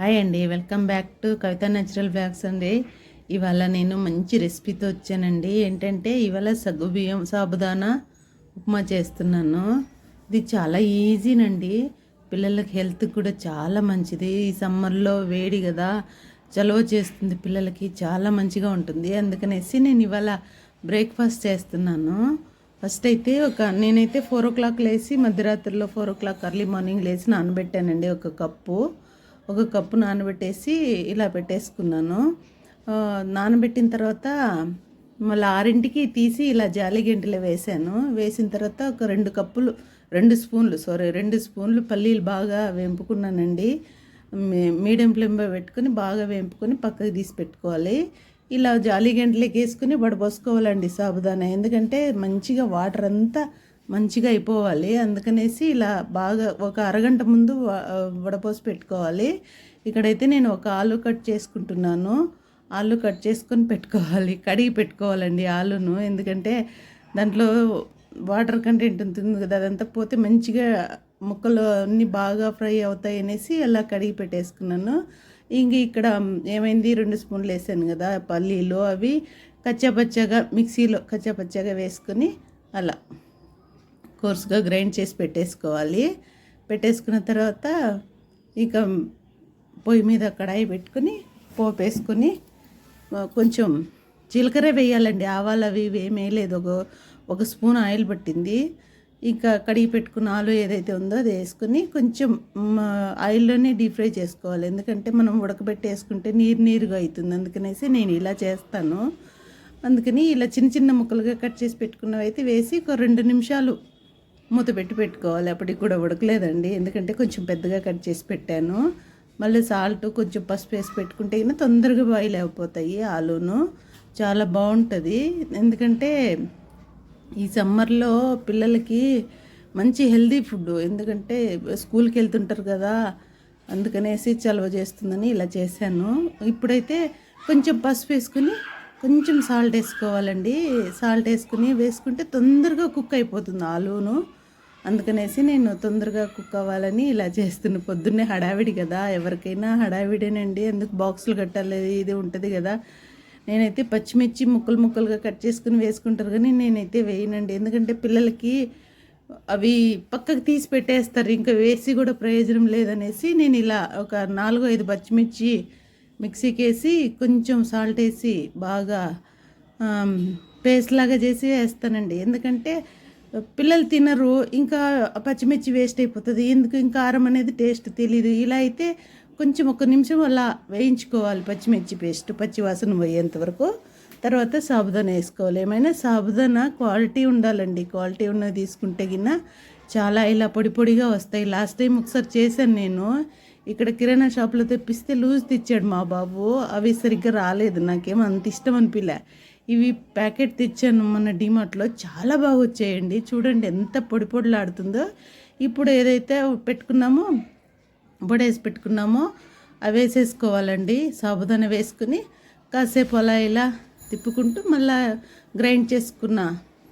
Hi అండి. Welcome back to Kavitha natural bags అండి. ఇవాళ నేను మంచి రెసిపీతో వచ్చానండి. ఏంటంటే ఇవాళ సగ్గు బియ్యం సాబుదానా ఉప్మా చేస్తున్నాను. ఇది చాలా ఈజీనండి. పిల్లలకి హెల్త్ కూడా చాలా మంచిది. ఈ సమ్మర్లో వేడి కదా చలవ చేస్తుంది పిల్లలకి చాలా మంచిగా ఉంటుంది. అందుకనేసి నేను ఇవాళ బ్రేక్ఫాస్ట్ చేస్తున్నాను. ఫస్ట్ అయితే ఒక నేనైతే ఫోర్ ఓ క్లాక్ లేచి మధ్యరాత్రిలో four o'clock early morning లేచి నానబెట్టానండి ఒక కప్పు. ఒక కప్పు నానబెట్టేసి ఇలా పెట్టేసుకున్నాను. నానబెట్టిన తర్వాత మళ్ళీ ఆరింటికి తీసి ఇలా జాలి గంటలో వేసాను. వేసిన తర్వాత ఒక రెండు కప్పులు రెండు స్పూన్లు సారీ రెండు స్పూన్లు పల్లీలు బాగా వేంపుకున్నానండి. మీడియం ఫ్లేమ్లో పెట్టుకొని బాగా వేంపుకొని పక్కకి తీసి పెట్టుకోవాలి. ఇలా జాలి గంటలకి వేసుకుని వడపోసుకోవాలండి సాబుదానా. ఎందుకంటే మంచిగా వాటర్ అంతా మంచిగా అయిపోవాలి. అందుకనేసి ఇలా బాగా ఒక అరగంట ముందు వడపోసి పెట్టుకోవాలి. ఇక్కడైతే నేను ఒక ఆలు కట్ చేసుకుంటున్నాను. ఆలు కట్ చేసుకొని పెట్టుకోవాలి. కడిగి పెట్టుకోవాలండి ఆలును. ఎందుకంటే దాంట్లో వాటర్ కంటెంట్ ఉంటుంది కదా అదంతా పోతే మంచిగా ముక్కలు అన్నీ బాగా ఫ్రై అవుతాయి అనేసి అలా కడిగి పెట్టేసుకున్నాను. ఇంక ఇక్కడ ఏమైంది? రెండు స్పూన్లు వేసాను కదా పల్లీలు అవి కచ్చాపచ్చాగా మిక్సీలో కచ్చాపచ్చాగా వేసుకొని అలా. కోర్సుగా గ్రైండ్ చేసి పెట్టేసుకోవాలి. పెట్టేసుకున్న తర్వాత ఇక పొయ్యి మీద కడాయి పెట్టుకొని పోపు వేసుకొని కొంచెం జీలకర్ర వేయాలండి. ఆవాలు అవి ఇవి ఏమీ వేయలేదు. ఒక ఒక స్పూన్ ఆయిల్ పట్టింది. ఇంకా కడిగి పెట్టుకున్న ఆలు ఏదైతే ఉందో అది వేసుకుని కొంచెం ఆయిల్లోనే డీప్ ఫ్రై చేసుకోవాలి. ఎందుకంటే మనం ఉడకబెట్టి వేసుకుంటే నీరు నీరుగా అవుతుంది. అందుకనేసి నేను ఇలా చేస్తాను. అందుకని ఇలా చిన్న చిన్న ముక్కలుగా కట్ చేసి పెట్టుకున్నవి అయితే వేసి ఒక రెండు నిమిషాలు మూత పెట్టి పెట్టుకోవాలి. అప్పటికి కూడా ఉడకలేదండి. ఎందుకంటే కొంచెం పెద్దగా కట్ చేసి పెట్టాను. మళ్ళీ సాల్ట్ కొంచెం పసుపు వేసి పెట్టుకుంటే అయినా తొందరగా బాయిల్ అయిపోతాయి ఆలూను. చాలా బాగుంటుంది. ఎందుకంటే ఈ సమ్మర్లో పిల్లలకి మంచి హెల్దీ ఫుడ్ ఎందుకంటే స్కూల్కి వెళ్తుంటారు కదా అందుకనేసి చలవ చేస్తుందని ఇలా చేశాను. ఇప్పుడైతే కొంచెం పసుపు వేసుకుని కొంచెం సాల్ట్ వేసుకోవాలండి. సాల్ట్ వేసుకుని వేసుకుంటే తొందరగా కుక్ అయిపోతుంది ఆలూను. అందుకనేసి నేను తొందరగా కుక్ అవ్వాలని ఇలా చేస్తున్న పొద్దున్నే హడావిడి కదా. ఎవరికైనా హడావిడేనండి. ఎందుకు బాక్సులు కట్టాలి? ఇది ఉంటుంది కదా. నేనైతే పచ్చిమిర్చి ముక్కలు ముక్కలుగా కట్ చేసుకుని వేసుకుంటారు కానీ నేనైతే వేయనండి. ఎందుకంటే పిల్లలకి అవి పక్కకు తీసి పెట్టేస్తారు. ఇంకా వేసి కూడా ప్రయోజనం లేదనేసి నేను ఇలా ఒక నాలుగు ఐదు పచ్చిమిర్చి మిక్సీకి వేసి కొంచెం సాల్ట్ వేసి బాగా పేస్ట్ లాగా చేసి వేస్తానండి. ఎందుకంటే పిల్లలు తినరు ఇంకా పచ్చిమిర్చి వేస్ట్ అయిపోతుంది. ఎందుకు? ఇంకా కారం అనేది టేస్ట్ తెలియదు ఇలా అయితే కొంచెం ఒక నిమిషం అలా వేయించుకోవాలి పచ్చిమిర్చి పేస్ట్ పచ్చి వాసన పోయేంత వరకు. తర్వాత సాబుదానా వేసుకోవాలి. ఏమైనా సాబుదానా క్వాలిటీ ఉండాలండి. క్వాలిటీ ఉన్నది తీసుకుంటే గిన్న చాలా ఇలా పొడి పొడిగా వస్తాయి. లాస్ట్ టైం ఒకసారి చేశాను నేను. ఇక్కడ కిరాణా షాప్లో తెప్పిస్తే లూజ్ తెచ్చాడు మా బాబు. అవి సరిగ్గా రాలేదు. నాకేం అంత ఇష్టం అనిపించలే ఇవి ప్యాకెట్ తెచ్చాను మన డిమార్ట్లో. చాలా బాగా వచ్చాయండి చూడండి ఎంత పొడి పొడిలాడుతుందో. ఇప్పుడు ఏదైతే పెట్టుకున్నామో బొడేసి పెట్టుకున్నామో అవి వేసేసుకోవాలండి. సాబుదానా వేసుకుని కాసేపు అలా ఇలా తిప్పుకుంటూ మళ్ళా గ్రైండ్ చేసుకున్న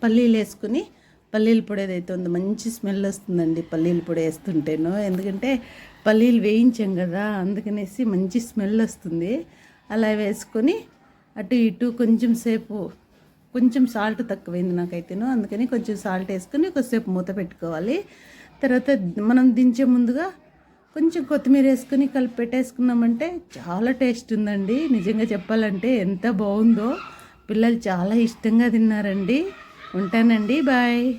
పల్లీలు వేసుకుని పల్లీల పొడి ఏదైతే ఉందో మంచి స్మెల్ వస్తుందండి పల్లీల పొడి వేస్తుంటేను. ఎందుకంటే పల్లీలు వేయించాం కదా అందుకనేసి మంచి స్మెల్ వస్తుంది. అలా వేసుకొని అటు ఇటు కొంచెం సేపు కొంచెం సాల్ట్ తక్కువైంది నాకైతేను. అందుకని కొంచెం సాల్ట్ వేసుకొని కొద్దిసేపు మూత పెట్టుకోవాలి. తర్వాత మనం దించే ముందుగా కొంచెం కొత్తిమీర వేసుకొని కలిపి పెట్టేసుకున్నామంటే చాలా టేస్ట్ ఉందండి. నిజంగా చెప్పాలంటే ఎంత బాగుందో. పిల్లలు చాలా ఇష్టంగా తిన్నారండి. ఉంటానండి. బాయ్.